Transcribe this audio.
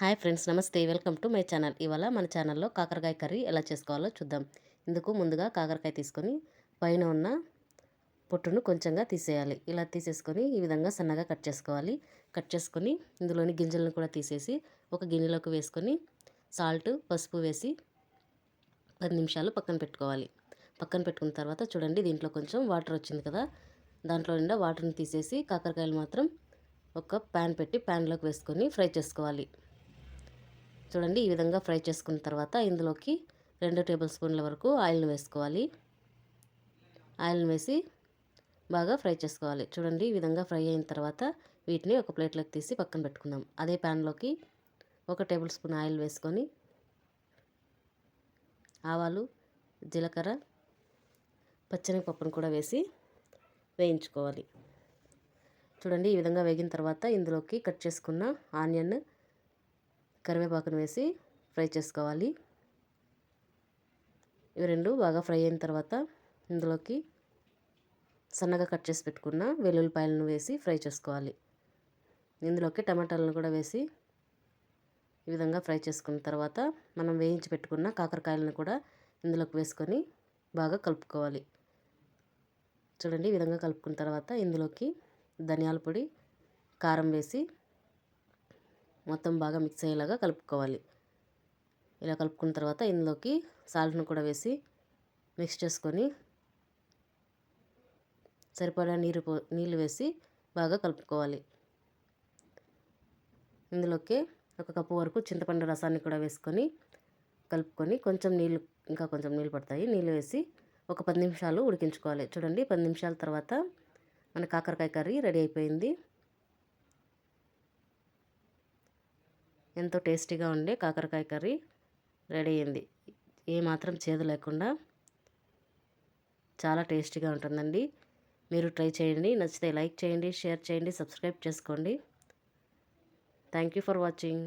Hi friends నమస్తే. Welcome to my channel. ఇవాళ మన ఛానల్లో కాకరకాయ కర్రీ ఎలా చేసుకోవాలో చూద్దాం. ఇందుకు ముందుగా కాకరకాయ తీసుకొని పైన ఉన్న పొట్టును కొంచెంగా తీసేయాలి. ఇలా తీసేసుకొని ఈ విధంగా సన్నగా కట్ చేసుకోవాలి. కట్ చేసుకొని ఇందులోని గింజలను కూడా తీసేసి ఒక గిన్నెలోకి వేసుకొని సాల్ట్ పసుపు వేసి పది నిమిషాలు పక్కన పెట్టుకోవాలి. పక్కన పెట్టుకున్న తర్వాత చూడండి దీంట్లో కొంచెం వాటర్ వచ్చింది కదా. దాంట్లో నిండా వాటర్ని తీసేసి కాకరకాయలు మాత్రం ఒక ప్యాన్ పెట్టి ప్యాన్లోకి వేసుకొని ఫ్రై చేసుకోవాలి. చూడండి ఈ విధంగా ఫ్రై చేసుకున్న తర్వాత ఇందులోకి రెండు టేబుల్ స్పూన్ల వరకు ఆయిల్ని వేసుకోవాలి. ఆయిల్ని వేసి బాగా ఫ్రై చేసుకోవాలి. చూడండి ఈ విధంగా ఫ్రై అయిన తర్వాత వీటిని ఒక ప్లేట్లోకి తీసి పక్కన పెట్టుకుందాం. అదే ప్యాన్లోకి ఒక టేబుల్ స్పూన్ ఆయిల్ వేసుకొని ఆవాలు జీలకర్ర పచ్చనిపప్పును కూడా వేసి వేయించుకోవాలి. చూడండి ఈ విధంగా వేగిన తర్వాత ఇందులోకి కట్ చేసుకున్న ఆనియన్ కరివేపాకును వేసి ఫ్రై చేసుకోవాలి. ఇవి రెండు బాగా ఫ్రై అయిన తర్వాత ఇందులోకి సన్నగా కట్ చేసి పెట్టుకున్న వెల్లుల్లిపాయలను వేసి ఫ్రై చేసుకోవాలి. ఇందులోకి టమాటాలను కూడా వేసి ఈ విధంగా ఫ్రై చేసుకున్న తర్వాత మనం వేయించి పెట్టుకున్న కాకరకాయలను కూడా ఇందులోకి వేసుకొని బాగా కలుపుకోవాలి. చూడండి ఈ విధంగా కలుపుకున్న తర్వాత ఇందులోకి ధనియాల పొడి కారం వేసి మొత్తం బాగా మిక్స్ అయ్యేలాగా కలుపుకోవాలి. ఇలా కలుపుకున్న తర్వాత ఇందులోకి సాల్ట్ను కూడా వేసి మిక్స్ చేసుకొని సరిపడా నీరు పో నీళ్ళు వేసి బాగా కలుపుకోవాలి. ఇందులోకి ఒక కప్పు వరకు చింతపండు రసాన్ని కూడా వేసుకొని కలుపుకొని కొంచెం నీళ్ళు ఇంకా కొంచెం నీళ్ళు పడతాయి. నీళ్ళు వేసి ఒక పది నిమిషాలు ఉడికించుకోవాలి. చూడండి పది నిమిషాల తర్వాత మన కాకరకాయ కర్రీ రెడీ అయిపోయింది. ఎంతో టేస్టీగా ఉండే కాకరకాయ కర్రీ రెడీ అయింది. ఏమాత్రం చేదు లేకుండా చాలా టేస్టీగా ఉంటుందండి. మీరు ట్రై చేయండి నచ్చితే లైక్ చేయండి షేర్ చేయండి సబ్స్క్రైబ్ చేసుకోండి. Thank you for watching.